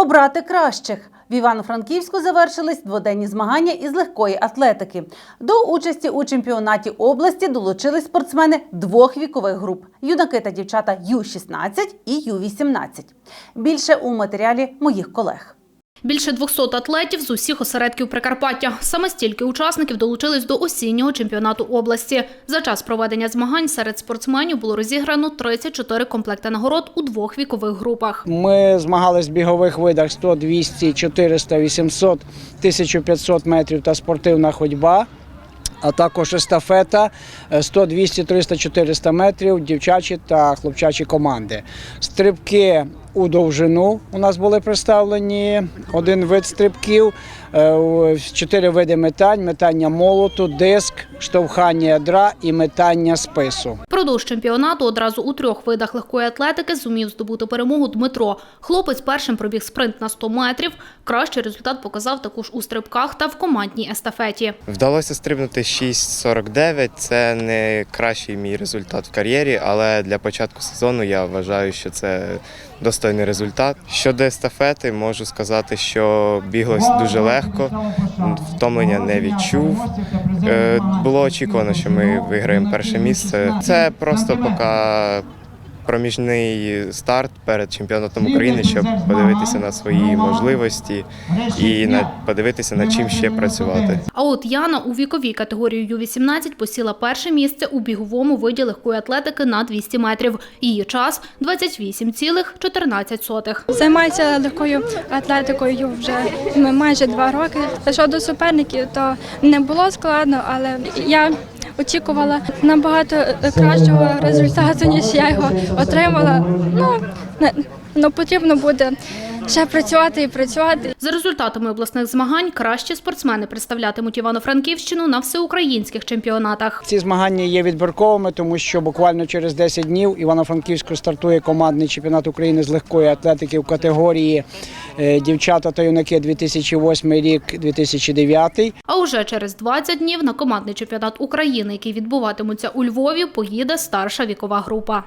Обрати кращих в Івано-Франківську завершились дводенні змагання із легкої атлетики. До участі у чемпіонаті області долучились спортсмени двох вікових груп: юнаки та дівчата Ю-16 і Ю-18. Більше у матеріалі моїх колег. Більше 200 атлетів з усіх осередків Прикарпаття. Саме стільки учасників долучились до осіннього чемпіонату області. За час проведення змагань серед спортсменів було розіграно 34 комплекти нагород у двох вікових групах. Ми змагались в бігових видах 100, 200, 400, 800, 1500 метрів та спортивна ходьба. А також естафета е, 100, 200, 300, 400 метрів, дівчачі та хлопчачі команди. Стрибки у довжину у нас були представлені. Один вид стрибків, е, чотири види метань: метання молоту, диск, штовхання ядра і метання спису. Продовж чемпіонату одразу у трьох видах легкої атлетики зумів здобути перемогу Дмитро. Хлопець першим пробіг спринт на 100 метрів. Кращий результат показав також у стрибках та в командній естафеті. Вдалося стрибнути 6.49. Це не кращий мій результат в кар'єрі, але для початку сезону я вважаю, що це достойний результат. Щодо естафети, можу сказати, що біглось дуже легко, втомлення не відчув. Е, Було очікувано, що ми виграємо перше місце. Це просто поки. Проміжний старт перед чемпіонатом України, щоб подивитися на свої можливості і на подивитися над чим ще працювати. А от Яна у віковій категорії Ю-18 посіла перше місце у біговому виді легкої атлетики на 200 метрів. Її час – 28,14. Займаюся легкою атлетикою вже майже два роки. Щодо суперників, то не було складно, але я очікувала набагато кращого результату, ніж я його отримала. Ну, не- ну потрібно буде ще працювати і працювати. За результатами обласних змагань кращі спортсмени представлятимуть Івано-Франківщину на всеукраїнських чемпіонатах. Ці змагання є відбірковими, тому що буквально через 10 днів Івано-Франківську стартує командний чемпіонат України з легкої атлетики в категорії е, дівчата та юнаки 2008 рік 2009. А уже через 20 днів на командний чемпіонат України, який відбуватиметься у Львові, поїде старша вікова група.